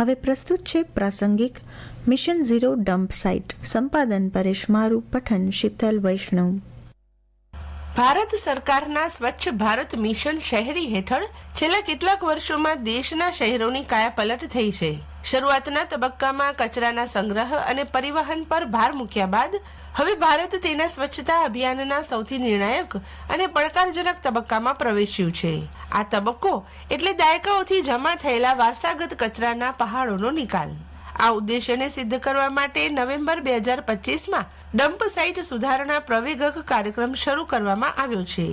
હવે પ્રસ્તુત છે પ્રાસંગિક મિશન ઝીરો ડમ્પ સાઇટ સંપાદન પરેશ મારું, પઠન શીતલ, વૈષ્ણવ. ભારત સરકારના સ્વચ્છ ભારત મિશન શહેરી હેઠળ છેલ્લા કેટલાક વર્ષોમાં દેશના શહેરોની કાયાપલટ થઈ છે. શરૂઆતના તબક્કામાં કચરાના સંગ્રહ અને પરિવહન પર ભાર મૂક્યા બાદ હવે ભારત તેના સ્વચ્છતા અભિયાનના સૌથી નિર્ણાયક અને પડકારજનક તબક્કામાં પ્રવેશ્યું છે. આ તબક્કો એટલે દાયકાઓથી જમા થયેલા વારસાગત કચરાના પહાડોનો નિકાલ. આ ઉદ્દેશ્યને સિદ્ધ કરવા માટે નવેમ્બર બે હજાર પચીસમાં ડમ્પ સાઇટ સુધારણા પ્રવેગક કાર્યક્રમ શરૂ કરવામાં આવ્યો છે.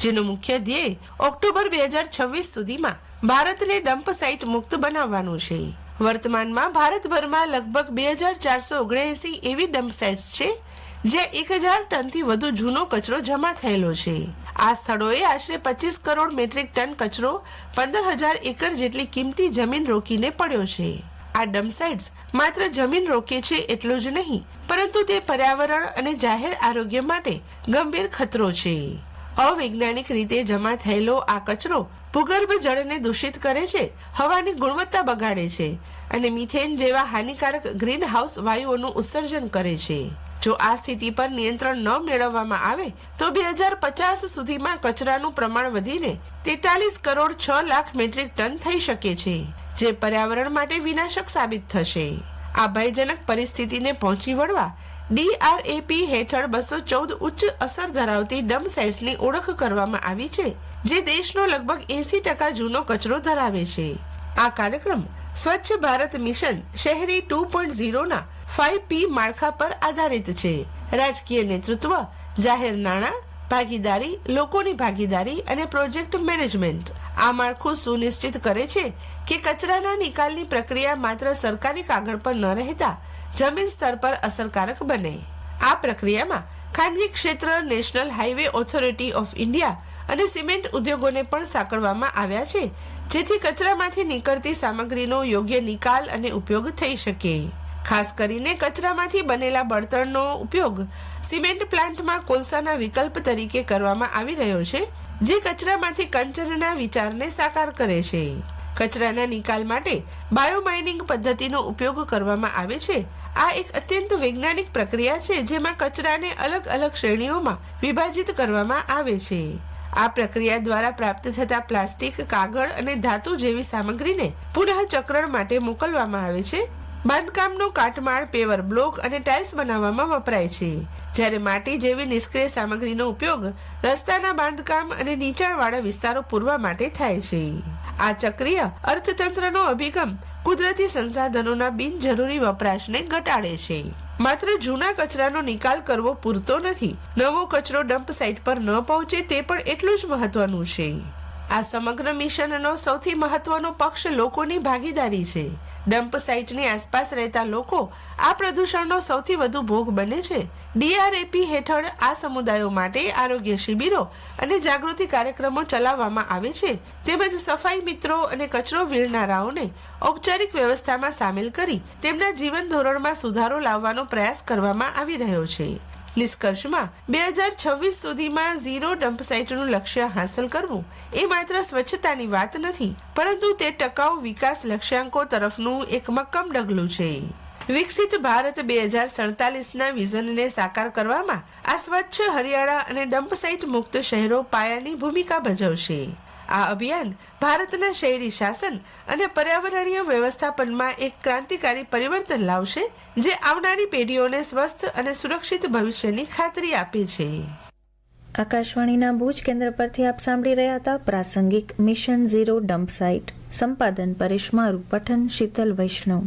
જેનો મુખ્ય ધ્યેય ઓક્ટોબર બે હજાર છવ્વીસ સુધીમાં ભારતને ડમ્પ સાઇટ મુક્ત બનાવવાનું છે. વર્તમાનમાં ભારતભરમાં લગભગ બે હજાર ચારસો ઓગણએસી એવી ડમ્પ સાઇટ્સ છે, જ્યાં એક હજાર ટનથી વધુ જૂનો કચરો જમા થયેલો છે. આ સ્થળોએ આશરે પચીસ કરોડ મેટ્રિક ટન કચરો પંદર હજાર એકર જેટલી કિંમતી જમીન રોકીને પડ્યો છે. આ ડમ્પ સાઇટ્સ માત્ર જમીન રોકે છે એટલું જ નહીં, પરંતુ તે પર્યાવરણ અને જાહેર આરોગ્ય માટે ગંભીર ખતરો છે. અવૈજ્ઞાનિક રીતે જમા થયેલો આ કચરો ભૂગર્ભ જળને દૂષિત કરે છે, હવાની ગુણવત્તા બગાડે છે અને મિથેન જેવા હાનિકારક ગ્રીન હાઉસ વાયુઓનું ઉત્સર્જન કરે છે. જો આ સ્થિતિ પર નિયંત્રણ ન મેળવવામાં આવે, તો બે હજાર પચાસ સુધીમાં કચરાનું પ્રમાણ વધીને તેતાલીસ કરોડ છ લાખ મેટ્રિક ટન થઈ શકે છે, જે પર્યાવરણ માટે વિનાશક સાબિત થશે. આ ભયજનક પરિસ્થિતિને પહોંચી વળવા ડીઆરએપી હેઠળ બસો ચૌદ ઉચ્ચ અસર ધરાવતી ડમ્પ સાઇટ્સની ઓળખ કરવામાં આવી છે, જે દેશનો લગભગ એસી ટકા જૂનો કચરો ધરાવે છે. આ કાર્યક્રમ સ્વચ્છ ભારત મિશન શહેરી ટુ પોઈન્ટ ઝીરોના ફાઈવ પી માળખા પર આધારિત છે. રાજકીય નેતૃત્વ, જાહેર નાણાં, ભાગીદારી, લોકોની ભાગીદારી અને પ્રોજેક્ટ મેનેજમેન્ટ. આ માળખું સુનિશ્ચિત કરે છે કે કચરાના નિકાલની પ્રક્રિયા માત્ર સરકારી કાગળ પર ન રહેતા જમીન સ્તર પર અસરકારક બને. આ પ્રક્રિયામાં ખાનગી ક્ષેત્ર, national highway authority of India અને સિમેન્ટ ઉદ્યોગોને પણ સાંકળવામાં આવ્યા છે, જેથી કચરામાંથી નીકળતી સામગ્રીનો યોગ્ય નિકાલ અને ઉપયોગ થઈ શકે. ખાસ કરીને કચરામાંથી બનેલા બળતણનો ઉપયોગ સિમેન્ટ પ્લાન્ટમાં કોલસાના વિકલ્પ તરીકે કરવામાં આવી રહ્યો છે, જે કચરામાંથી કંચનના વિચારને સાકાર કરે છે. કચરાના નિકાલ માટે બાયોમાઇનિંગ પદ્ધતિનો ઉપયોગ કરવામાં આવે છે આ એક અત્યંત વૈજ્ઞાનિક પ્રક્રિયા છે જેમાં કચરાને અલગ અલગ શ્રેણીઓમાં વિભાજિત કરવામાં આવે છે. આ પ્રક્રિયા દ્વારા પ્રાપ્ત થતા પ્લાસ્ટિક, કાગળ અને ધાતુ જેવી સામગ્રીને પુનઃ ચક્રણ માટે મોકલવામાં આવે છે. બાંધકામનો કાટમાળ, પેવર બ્લોક અને ટાઇલ્સ બનાવવામાં વપરાય છે. જ્યારે માટી જેવી નિષ્ક્રિય સામગ્રીનો ઉપયોગ રસ્તાના બાંધકામ અને નીચાણવાળા વિસ્તારો પૂરવા માટે થાય છે. આ ચક્રીય અર્થતંત્રનો અભિગમ કુદરતી સંસાધનોના બિનજરૂરી વપરાશને ઘટાડે છે. માત્ર જૂના કચરાનો નિકાલ કરવો પૂરતો નથી. નવો કચરો ડમ્પ સાઇટ પર ન પહોંચે તે પણ એટલું જ મહત્વનું છે. આ સમગ્ર મિશનનો સૌથી મહત્વનો પક્ષ લોકોની ભાગીદારી છે. ડમ્પ સાઇટની આસપાસ રહેતા લોકો આ પ્રદૂષણનો સૌથી વધુ ભોગ બને છે. ડીઆરએપી હેઠળ આ સમુદાયો માટે આરોગ્ય શિબિરો અને જાગૃતિ કાર્યક્રમો ચલાવવામાં આવે છે. તેમજ સફાઈ મિત્રો અને કચરો વીણનારાઓને ઔપચારિક વ્યવસ્થામાં સામેલ કરી તેમના જીવન ધોરણમાં સુધારો લાવવાનો પ્રયાસ કરવામાં આવી રહ્યો છે. નિષ્કર્ષમાં બે હજાર છવ્વીસ સુધીમાં ઝીરો ડમ્પ સાઇટનું લક્ષ્ય હાંસલ કરવું એ માત્ર સ્વચ્છતાની વાત નથી, પરંતુ તે ટકાઉ વિકાસ લક્ષ્યાંકો તરફનું એક મક્કમ ડગલું છે. વિકસિત ભારત બે હજાર સડતાલીસના વિઝનને સાકાર કરવામાં આ સ્વચ્છ હરિયાળા અને ડમ્પ સાઇટ મુક્ત શહેરો પાયાની ભૂમિકા ભજવશે. આ અભિયાન ભારતના શહેરી શાસન અને પર્યાવરણીય વ્યવસ્થાપનમાં એક ક્રાંતિકારી પરિવર્તન લાવશે, જે આવનારી પેઢીઓને સ્વસ્થ અને સુરક્ષિત ભવિષ્યની ખાતરી આપે છે. આકાશવાણીના ભુજ કેન્દ્ર પરથી આપ સાંભળી રહ્યા હતા પ્રાસંગિક મિશન ઝીરો ડમ્પ સાઇટ. સંપાદન પરેશ મારું, પઠન, શીતલ, વૈષ્ણવ.